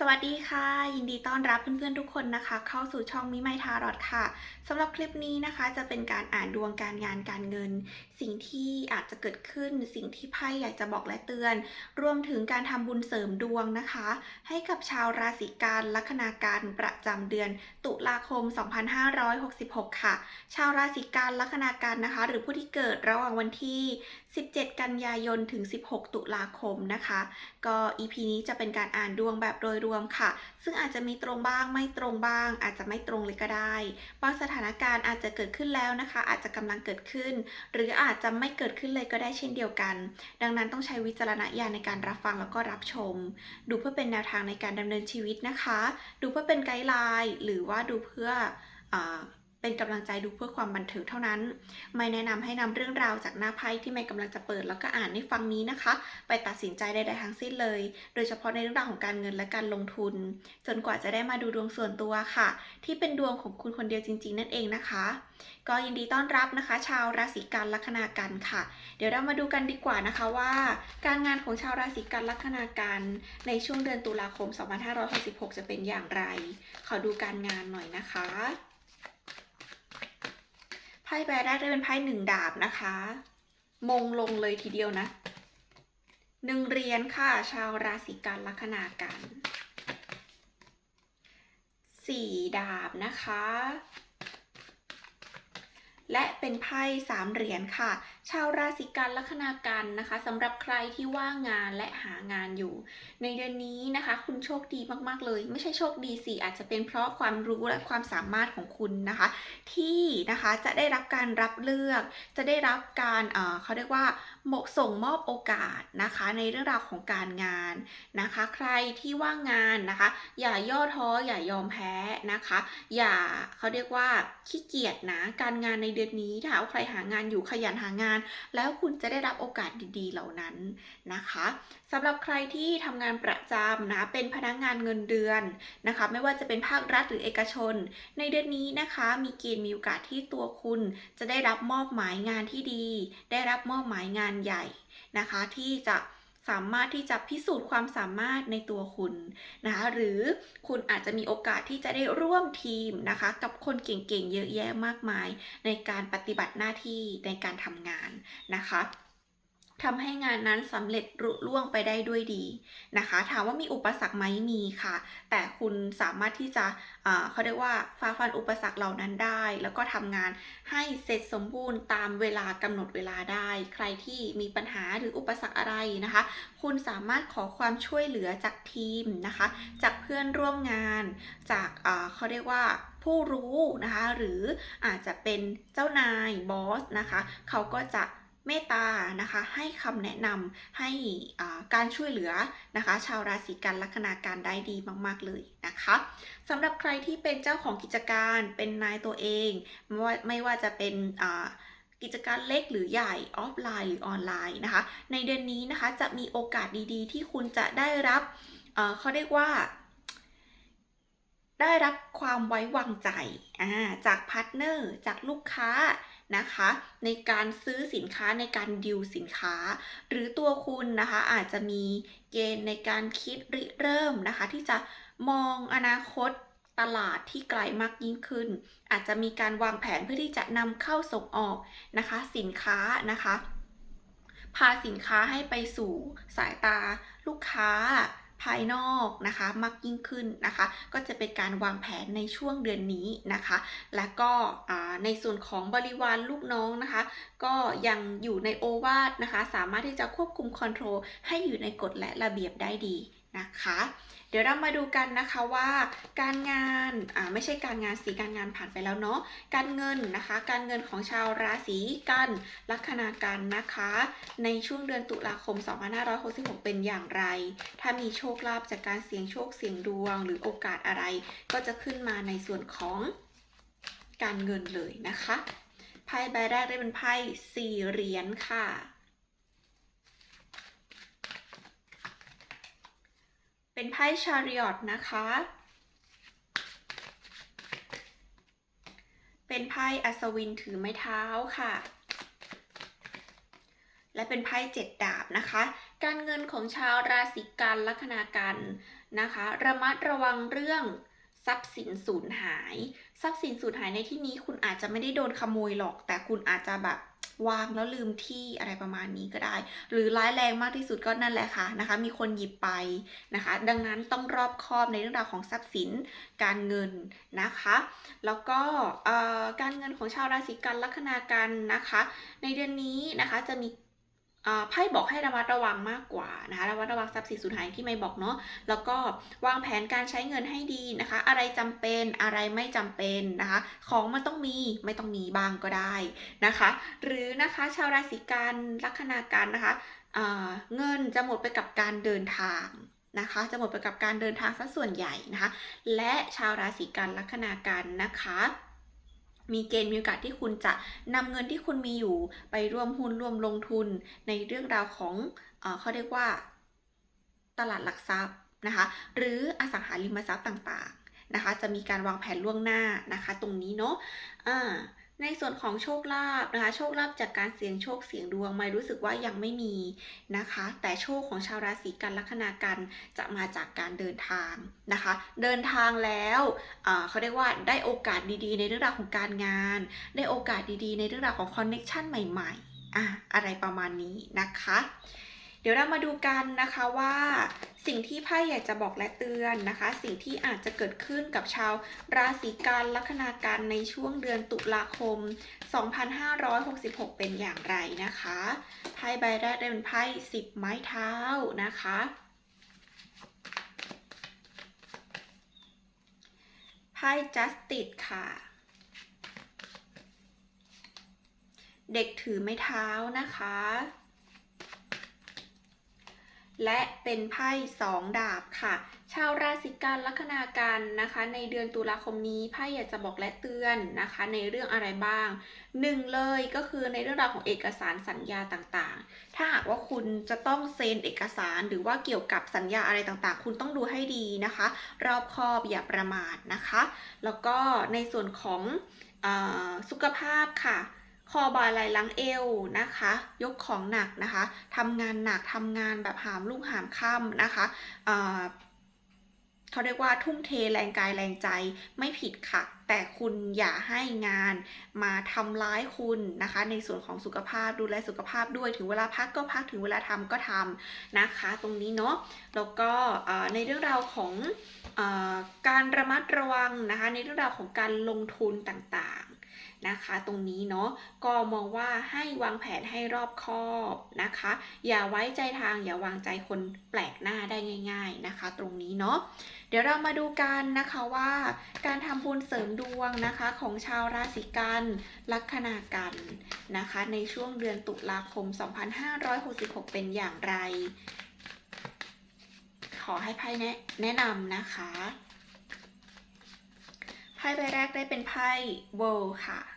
สวัสดีค่ะ ยินดีต้อนรับเพื่อนๆทุกคนนะคะ เข้าสู่ช่องมิไมทารอดค่ะสำหรับคลิปนี้นะคะจะเป็นการอ่านดวงการงานการเงิน สิ่งที่อาจจะเกิดขึ้น สิ่งที่ไพ่อยากจะบอกและเตือน รวมถึงการทำบุญเสริมดวงนะคะ ให้กับชาวราศีกันลัคนาการประจำเดือน ตุลาคม 2566 ค่ะ ชาวราศีกันลัคนาการนะคะ หรือผู้ที่เกิดระหว่างวันที่ 17 กันยายนถึง 16 ตุลาคมนะคะ ก็ EP นี้จะเป็นการอ่านดวงแบบโดยรวมค่ะ ซึ่งอาจจะมีตรงบ้างไม่ตรงบ้าง อาจจะไม่ตรงเลยก็ได้บางสถานการณ์อาจจะเกิดขึ้นแล้วนะคะ อาจจะกำลังเกิดขึ้น หรืออาจจะไม่เกิดขึ้นเลยก็ได้เช่นเดียวกัน ดังนั้นต้องใช้วิจารณญาณในการรับฟังแล้วก็รับชม ดูเพื่อเป็นแนวทางในการดำเนินชีวิตนะคะ ดูเพื่อเป็นไกด์ไลน์หรือว่าดูเพื่ออ เป็นกำลังใจดูเพื่อความบันเทิงเท่านั้น ไม่แนะนำให้นำเรื่องราวจากหน้าไพ่ที่ไม่กำลังจะเปิดแล้วก็อ่านให้ฟังนี้นะคะ ไปตัดสินใจใดๆทั้งสิ้นเลย โดยเฉพาะในเรื่องราวของการเงินและการลงทุน จนกว่าจะได้มาดูดวงส่วนตัวค่ะ ที่เป็นดวงของคุณคนเดียวจริง ๆ นั่นเองนะคะ ก็ยินดีต้อนรับนะคะ ชาวราศีกันลัคนากันค่ะ เดี๋ยวเรามาดูกันดีกว่านะคะว่า การงานของชาวราศีกันลัคนากันในช่วงเดือนตุลาคม 2566 จะเป็นอย่างไร ขอดูการงานหน่อยนะคะ ไพ่ใบแรกได้เป็นไพ่หนึ่งดาบนะคะ มงลงเลยทีเดียวนะหนึ่งเหรียญค่ะ ชาวราศีกันลัคนากันสี่ดาบนะคะ และเป็นไพ่สามเหรียญค่ะ ชาวราศีกันลัคนากันนะคะสำหรับใครที่ว่างงานและหางานอยู่ ในเดือนนี้นะคะ คุณโชคดีมากๆเลย ไม่ใช่โชคดีสิอาจจะเป็นเพราะความรู้และความสามารถของคุณนะคะ ที่นะคะจะได้รับการรับเลือก จะได้รับการเออเขาเรียกว่าหมกส่งมอบโอกาสนะคะ ในเรื่องราวของการงานนะคะ ใครที่ว่างงานนะคะ อย่าย่อท้ออย่ายอมแพ้นะคะ อย่าเขาเรียกว่าขี้เกียจนะการงานในเดือนนี้ถ้าเอาใครหางานอยู่ขยันหางาน แล้วคุณจะได้รับโอกาสดีๆ เหล่านั้นนะคะสำหรับใครที่ทำงานประจำนะเป็นพนักงานเงินเดือนนะคะไม่ว่าจะเป็นภาครัฐหรือเอกชน ในเดือนนี้นะคะมีเกณฑ์มีโอกาสที่ตัวคุณ จะได้รับมอบหมายงานที่ดี ได้รับมอบหมายงานใหญ่นะคะที่จะ สามารถที่จะพิสูจน์ความสามารถในตัวคุณนะคะหรือคุณอาจจะมีโอกาสที่จะได้ร่วมทีมนะคะ กับคนเก่งๆ เยอะแยะมากมาย ในการปฏิบัติหน้าที่ในการทำงานนะคะ ทำให้งานนั้นสำเร็จรุล่วงไปได้ด้วยดีนะคะ ถามว่ามีอุปสรรคไหมมีค่ะ แต่คุณสามารถที่จะเอ่อเขาเรียกว่าฝ่าฟันอุปสรรคเหล่านั้นได้ แล้วก็ทำงานให้เสร็จสมบูรณ์ตามเวลากำหนดเวลาได้ ใครที่มีปัญหาหรืออุปสรรคอะไรนะคะ คุณสามารถขอความช่วยเหลือจากทีมนะคะ จากเพื่อนร่วมงาน จากเขาเรียกว่าผู้รู้นะคะ หรืออาจจะเป็นเจ้านายบอสนะคะ เขาก็จะ เมตตานะคะให้คำแนะนำให้การช่วยเหลือนะคะ ชาวราศีกันลัคนาการได้ดีมาก ๆ เลยนะคะสำหรับใครที่เป็นเจ้าของกิจการเป็นนายตัวเอง ไม่ว่าไม่ว่าจะเป็นกิจการเล็กหรือใหญ่ออฟไลน์หรือออนไลน์นะคะ ในเดือนนี้นะคะจะมีโอกาสดีๆ ที่คุณจะได้รับเขาเรียกว่าได้รับความไว้วางใจาจากพาร์ทเนอร์ จากลูกค้า นะคะ ในการซื้อสินค้าในการดิวสินค้า หรือตัวคุณนะคะอาจจะมีเกณฑ์ในการคิดริเริ่มนะคะ ที่จะมองอนาคตตลาดที่ไกลมากยิ่งขึ้น อาจจะมีการวางแผนเพื่อที่จะนำเข้าส่งออกนะคะ สินค้านะคะ พาสินค้าให้ไปสู่สายตาลูกค้า ภายนอกนะคะมากยิ่งขึ้นนะคะ ก็จะเป็นการวางแผนในช่วงเดือนนี้นะคะ และก็ในส่วนของบริวารลูกน้องนะคะ ก็ยังอยู่ในโอวาทนะคะ สามารถที่จะควบคุมคอนโทรลให้อยู่ในกฎและระเบียบได้ดี นะคะ เดี๋ยวเรามาดูกันนะคะว่าการงานอ่าไม่ใช่การงานสีการงานผ่านไปแล้วเนาะการเงินนะคะ การเงินของชาวราศีกันลัคนากันนะคะ ในช่วงเดือนตุลาคม 2566 เป็นอย่างไร ถ้ามีโชคลาภจากการเสี่ยงโชคเสี่ยงดวง หรือโอกาสอะไร ก็จะขึ้นมาในส่วนของการเงินเลยนะคะไพ่ใบแรกได้เป็นไพ่สี่เหรียญค่ะ เป็นไพ่ชาริอตนะคะ เป็นไพ่อัศวินถือไม้เท้าค่ะ และเป็นไพ่เจ็ดดาบนะคะ การเงินของชาวราศีกันลัคนากันนะคะ ระมัดระวังเรื่องทรัพย์สินสูญหาย ทรัพย์สินสูญหายในที่นี้คุณอาจจะไม่ได้โดนขโมยหรอก แต่คุณอาจจะแบบ วางแล้วลืมที่อะไรประมาณนี้ก็ได้ หรือร้ายแรงมากที่สุดก็นั่นแหละค่ะนะคะ มีคนหยิบไปนะคะ ดังนั้นต้องรอบคอบในเรื่องราวของทรัพย์สินการเงินนะคะ แล้วก็เอ่อการเงินของชาวราศีกันลัคนากันนะคะ ในเดือนนี้นะคะจะมี ไพ่บอกให้ระมัดระวังมากกว่านะคะระมัดระวังทรัพย์สินสูญหายที่ไม่บอกเนาะแล้วก็วางแผนการใช้เงินให้ดีนะคะ อะไรจำเป็นอะไรไม่จำเป็นนะคะ ของมันต้องมีไม่ต้องมีบ้างก็ได้นะคะ หรือนะคะชาวราศีกันลัคนากันนะคะเอ่อเงินจะหมดไปกับการเดินทางนะคะจะหมดไปกับการเดินทางซะส่วนใหญ่นะคะ และชาวราศีกันลัคนากันนะคะ มีเกณฑ์มีโอกาสที่คุณจะนำเงินที่คุณมีอยู่ไปร่วมหุ้นร่วมลงทุนในเรื่องราวของเออเขาเรียกว่าตลาดหลักทรัพย์นะคะหรืออสังหาริมทรัพย์ต่างๆนะคะจะมีการวางแผนล่วงหน้านะคะ ตรงนี้เนาะอ่า ในส่วนของโชคลาภนะคะ โชคลาภจากการเสี่ยงโชคเสี่ยงดวงไม่รู้สึกว่ายังไม่มีนะคะ แต่โชคของชาวราศีกันลัคนากันจะมาจากการเดินทางนะคะ เดินทางแล้วเขาเรียกว่าได้โอกาสดีๆ ในเรื่องราวของการงาน ได้โอกาสดีๆ ในเรื่องราวของคอนเน็ชันใหม่ๆอะอะไรประมาณนี้นะคะ เดี๋ยวเรามาดูกันนะคะว่าสิ่งที่ไพ่อยากจะบอกและเตือนนะคะ สิ่งที่อาจจะเกิดขึ้นกับชาวราศีกันลัคนากันในช่วงเดือนตุลาคม 2566 เป็นอย่างไรนะคะไพ่ใบแรกได้เป็นไพ่10 ไม้เท้านะคะไพ่ justice ค่ะ เด็กถือไม้เท้านะคะ และเป็นไพ่สองดาบค่ะ ชาวราศีกันลัคนากันนะคะ ในเดือนตุลาคมนี้ไพ่อยากจะบอกและเตือนนะคะ ในเรื่องอะไรบ้างหนึ่งเลยก็คือในเรื่องราวของเอกสารสัญญาต่างๆ ถ้าหากว่าคุณจะต้องเซ็นเอกสารหรือว่าเกี่ยวกับสัญญาอะไรต่างๆ คุณต้องดูให้ดีนะคะ รอบคอบอย่าประมาทนะคะ แล้วก็ในส่วนของอสุขภาพค่ะ คอบ่าไหล่หลังเอวนะคะ ยกของหนักนะคะทำงานหนักทำงานแบบหามลุ่งหามค่ำนะคะเขาเรียกว่าทุ่มเทแรงกายแรงใจไม่ผิดค่ะ แต่คุณอย่าให้งานมาทำร้ายคุณนะคะ ในส่วนของสุขภาพดูแลสุขภาพด้วยถึงเวลาพักก็พักถึงเวลาทำก็ทำนะคะ ตรงนี้เนาะแล้วก็ในเรื่องราวของอการระมัดระวังนะคะ ในเรื่องราวของการลงทุนต่าง นะคะ ตรงนี้เนาะก็มองว่าให้วางแผนให้รอบคอบนะคะ อย่าไว้ใจทางอย่าวางใจคนแปลกหน้าได้ง่าย ๆนะคะ ตรงนี้เนาะเดี๋ยวเรามาดูกันนะคะว่า การทำบุญเสริมดวงนะคะของชาวราศีกันลัคนากันนะคะ ในช่วงเดือนตุลาคม 2566 เป็นอย่างไร ขอให้ไพ่แนะแนะนำนะคะไพ่ใบแรกได้เป็นไพ่โวค่ะ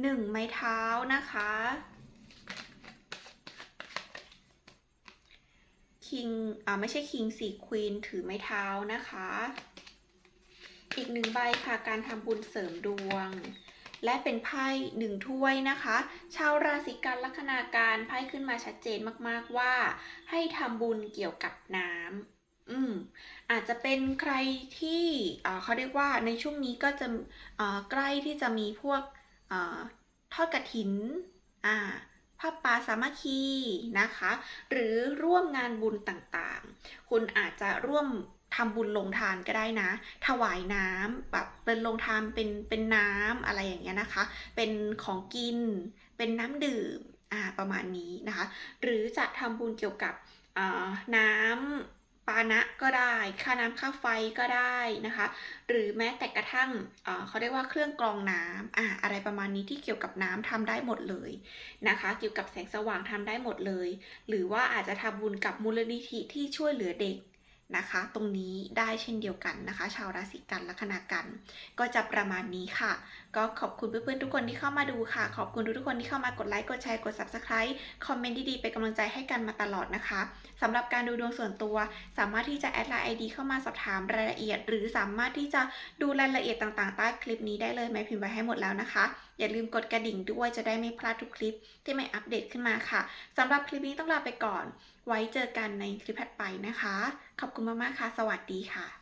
หนึ่งไม้เท้านะคะ คิง อ่าไม่ใช่คิงสี่ควีนถือไม้เท้านะคะ อีกหนึ่งใบค่ะการทำบุญเสริมดวง และเป็นไพ่หนึ่งถ้วยนะคะ ชาวราศีกันลัคนาการไพ่ขึ้นมาชัดเจนมากๆว่า ให้ทำบุญเกี่ยวกับน้ำอืมอาจจะเป็นใครที่เอ่อเขาเรียกว่าในช่วงนี้ก็จะอ่อใกล้ที่จะมีพวก ทอดกระถินอ่าผ้าป่าสามัคคีนะคะ หรือร่วมงานบุญต่างๆ คุณอาจจะร่วมทำบุญลงทานก็ได้นะ ถวายน้ำแบบเป็นลงทานเป็นเป็นน้ำอะไรอย่างเงี้ยนะคะ เป็นของกิน เป็นน้ำดื่มอ่าประมาณนี้นะคะ หรือจะทำบุญเกี่ยวกับน้ำ ปานะก็ได้ ค่าน้ำค่าไฟก็ได้นะคะ หรือแม้แต่กระทั่งเเขาเรียกว่าเครื่องกรองน้ำอ่าอะไรประมาณนี้ที่เกี่ยวกับน้ำทำได้หมดเลยนะคะ เกี่ยวกับแสงสว่างทำได้หมดเลย หรือว่าอาจจะทำบุญกับมูลนิธิที่ช่วยเหลือเด็ก นะคะ ตรงนี้ได้เช่นเดียวกันนะคะ ชาวราศีกันลัคนากัน ก็จะประมาณนี้ค่ะ ก็ขอบคุณเพื่อนๆทุกคนที่เข้ามาดูค่ะ ขอบคุณทุกคนที่เข้ามากดไลค์กดแชร์กด subscribe คอมเมนต์ดีๆเป็นกำลังใจให้กันมาตลอดนะคะสำหรับการดูดวงส่วนตัว สามารถที่จะแอดไลน์ ID เข้ามาสอบถามรายละเอียด หรือสามารถที่จะดูรายละเอียดต่างๆใต้คลิปนี้ได้เลยแม่พิมพ์ไว้ให้หมดแล้วนะคะ อย่าลืมกดกระดิ่งด้วยจะได้ไม่พลาดทุกคลิปที่ไม่อัปเดตขึ้นมาค่ะสำหรับคลิปนี้ต้องลาไปก่อน ไว้เจอกันในคลิปถัดไปนะคะ ขอบคุณมากๆค่ะ สวัสดีค่ะ